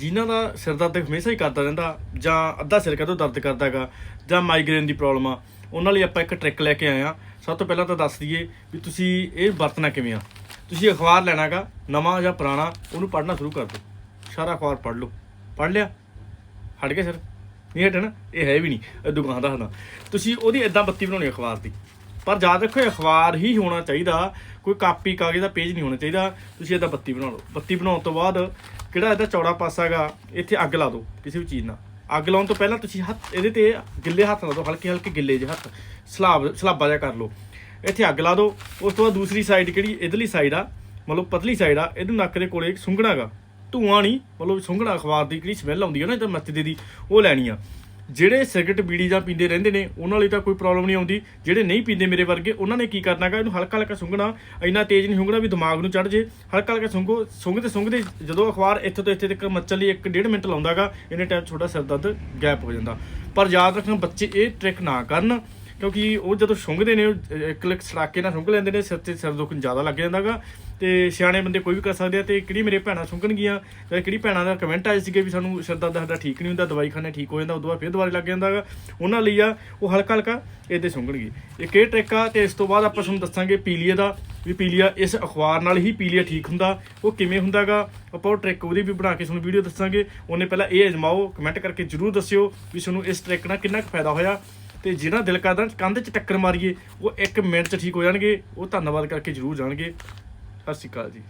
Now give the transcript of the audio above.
ਜਿਨ੍ਹਾਂ ਦਾ ਸਿਰ ਦਰਦ ਹਮੇਸ਼ਾ ਹੀ ਕਰਦਾ ਰਹਿੰਦਾ, ਜਾਂ ਅੱਧਾ ਸਿਰ ਕਦੋਂ ਦਰਦ ਕਰਦਾ ਹੈਗਾ, ਜਾਂ ਮਾਈਗ੍ਰੇਨ ਦੀ ਪ੍ਰੋਬਲਮ ਆ, ਉਹਨਾਂ ਲਈ ਆਪਾਂ ਇੱਕ ਟ੍ਰਿਕ ਲੈ ਕੇ ਆਏ ਆ ਸਭ ਤੋਂ ਪਹਿਲਾਂ ਤਾਂ ਦੱਸ ਦਈਏ ਵੀ ਤੁਸੀਂ ਇਹ ਵਰਤਣਾ ਕਿਵੇਂ ਆ। ਤੁਸੀਂ ਅਖਬਾਰ ਲੈਣਾਗਾ ਨਵਾਂ ਜਾਂ ਪੁਰਾਣਾ, ਉਹਨੂੰ ਪੜ੍ਹਨਾ ਸ਼ੁਰੂ ਕਰ ਦਿਓ। ਸਾਰਾ ਅਖਬਾਰ ਪੜ੍ਹ ਲਓ। ਪੜ੍ਹ ਲਿਆ? ਹਟ ਗਿਆ ਸਰ। ਨਹੀਂ ਹਟਣਾ, ਇਹ ਹੈ ਵੀ ਨਹੀਂ। ਇਹ ਦੁਕਾਨ ਦਾ ਹਨਾ। ਤੁਸੀਂ ਉਹਦੀ ਇਦਾਂ ਬੱਤੀ ਬਣਾਉਣੀ ਅਖਬਾਰ ਦੀ। ਪਰ ਯਾਦ ਰੱਖੋ, ਇਹ ਅਖਬਾਰ ਹੀ ਹੋਣਾ ਚਾਹੀਦਾ। ਕੋਈ ਕਾਪੀ, ਕਾਗਜ਼ ਦਾ ਪੇਜ ਨਹੀਂ ਹੋਣਾ ਚਾਹੀਦਾ। ਤੁਸੀਂ ਇਹਦਾ ਬੱਤੀ ਬਣਾ ਲਓ। ਬੱਤੀ ਬਣਾਉਣ ਤੋਂ ਬਾਅਦ ਕਿਹੜਾ ਇਹਦਾ ਚੌੜਾ ਪਾਸਾ ਹੈਗਾ, ਇੱਥੇ ਅੱਗ ਲਾ ਦਿਓ, ਕਿਸੇ ਵੀ ਚੀਜ਼ ਨਾਲ। ਅੱਗ ਲਾਉਣ ਤੋਂ ਪਹਿਲਾਂ ਤੁਸੀਂ ਹੱਥ, ਇਹਦੇ ਤੇ ਗਿੱਲੇ ਹੱਥ ਲਾ ਦਿਓ ਹਲਕੇ ਹਲਕੇ ਗਿੱਲੇ ਜਿਹੇ ਹੱਥ, ਸਲਾਬ, ਸਲਾਬਾ ਜਿਹਾ ਕਰ ਲਓ। ਇੱਥੇ ਅੱਗ ਲਾ ਦਿਓ, ਉਸ ਤੋਂ ਬਾਅਦ ਦੂਸਰੀ ਸਾਈਡ ਕਿਹੜੀ, ਇਧਰਲੀ ਸਾਈਡ ਆ, ਮਤਲਬ ਪਤਲੀ ਸਾਈਡ ਆ ਇਹਨੂੰ ਨੱਕ ਦੇ ਕੋਲੇ ਸੁੰਘਣਾਗਾ ਧੂਆਂ ਨਹੀਂ ਮਤਲਬ ਸੁੰਘਣਾ ਅਖਬਾਰ ਦੀ ਜਿਹੜੀ ਸਮੈਲ ਆਉਂਦੀ ਹੈ ਨਾ ਤਾਂ ਮੱਚਦੇ ਦੀ, ਉਹ ਲੈਣੀ ਆ। ਜਿਹੜੇ ਸਿਗਰਟ ਬੀੜੀ ਜਾਂ ਪੀਂਦੇ ਰਹਿੰਦੇ ਨੇ, ਉਹਨਾਂ ਲਈ ਤਾਂ ਕੋਈ ਪ੍ਰੋਬਲਮ ਨਹੀਂ ਆਉਂਦੀ। ਜਿਹੜੇ ਨਹੀਂ ਪੀਂਦੇ ਮੇਰੇ ਵਰਗੇ, ਉਹਨਾਂ ਨੇ ਕੀ ਕਰਨਾਗਾ ਇਹਨੂੰ ਹਲਕਾ ਹਲਕਾ ਸੁੰਘਣਾ। ਇੰਨਾ ਤੇਜ਼ ਨਹੀਂ ਸੁੰਘਣਾ ਵੀ ਦਿਮਾਗ ਨੂੰ ਚੜ ਜੇ। ਹਲਕਾ ਹਲਕਾ ਸੁੰਘੋ, ਸੁੰਘਦੇ ਸੁੰਘਦੇ ਜਦੋਂ ਅਖਬਾਰ ਇੱਥੇ ਤੋਂ ਇੱਥੇ ਤੱਕ ਮੱਚਣ ਲਈ 1.5 ਮਿੰਟ ਲਾਉਂਦਾਗਾ ਇਹਨੇ ਟਾਈਮ ਛੋਟਾ ਸਿਰ ਦਰਦ ਗੈਪ ਹੋ ਜਾਂਦਾ। ਪਰ ਯਾਦ ਰੱਖਣਾ ਬੱਚੇ, ਇਹ ਟ੍ਰਿਕ ਨਾ ਕਰਨ। ਕਿਉਂਕਿ ਉਹ ਜਦੋਂ ਸੁੰਘਦੇ ਨੇ ਉਹ ਇੱਕ ਲਿਕ ਸੜਾਕੇ ਨਾਲ ਸੁੰਘ ਲੈਂਦੇ ਨੇ, ਸਿਰ ਤੇ ਸਿਰ ਦੁੱਖ ਜ਼ਿਆਦਾ ਲੱਗ ਜਾਂਦਾਗਾ ਤੇ ਸਿਆਣੇ ਬੰਦੇ ਕੋਈ ਵੀ ਕਰ ਸਕਦੇ ਆ, ਤੇ ਕਿਹੜੀ ਮੇਰੇ ਭੈਣਾਂ ਸੁੰਘਣਗੀਆਂ? ਤੇ ਕਿਹੜੀ ਭੈਣਾਂ ਦਾ ਕਮੈਂਟ ਆਏ ਸੀਗੇ ਵੀ ਸਾਨੂੰ ਸਿਰ ਦਰਦ ਸਾਡਾ ਠੀਕ ਨਹੀਂ ਹੁੰਦਾ ਦਵਾਈ ਖਾਣੇ ਠੀਕ ਹੋ ਜਾਂਦਾ, ਉਦੋਂ ਬਾਅਦ ਫਿਰ ਦੁਬਾਰਾ ਲੱਗ ਜਾਂਦਾਗਾ ਉਹਨਾਂ ਲਈ ਆ, ਉਹ ਹਲਕਾ ਹਲਕਾ ਇਹਦੇ ਸੁੰਘਣਗੇ। ਇੱਕ ਇਹ ਟ੍ਰਿਕ ਆ, ਤੇ ਇਸ ਤੋਂ ਬਾਅਦ ਆਪਾਂ ਤੁਹਾਨੂੰ ਦੱਸਾਂਗੇ ਪੀਲੀਏ ਦਾ, ਵੀ ਪੀਲੀਆ ਇਸ ਅਖਬਾਰ ਨਾਲ ਹੀ ਪੀਲੀਆ ਠੀਕ ਹੁੰਦਾ, ਉਹ ਕਿਵੇਂ ਹੁੰਦਾਗਾ ਆਪਾਂ ਉਹ ਟ੍ਰਿਕ ਉਹਦੀ ਵੀ ਬਣਾ ਕੇ ਤੁਹਾਨੂੰ ਵੀਡੀਓ ਦੱਸਾਂਗੇ। ਉਹਨੇ ਪਹਿਲਾਂ ਇਹ ਅਜਮਾਓ ਕਮੈਂਟ ਕਰਕੇ ਜਰੂਰ ਦੱਸਿਓ ਵੀ ਤੁਹਾਨੂੰ ਇਸ ਟ੍ਰਿਕ ਨਾਲ ਕਿੰਨਾ ਕੁ ਫਾਇਦਾ ਹੋਇਆ। ਤੇ ਜਿਹਨਾਂ ਦਿਲ ਕਰਦਾ ਕੰਧ 'ਚ ਟੱਕਰ ਮਾਰੀਏ, ਉਹ 1 ਮਿੰਟ 'ਚ ਠੀਕ ਹੋ ਜਾਣਗੇ। ਉਹ ਧੰਨਵਾਦ ਕਰਕੇ ਜਰੂਰ ਜਾਣਗੇ। ਸਤਿ ਸ਼੍ਰੀ ਅਕਾਲ ਜੀ।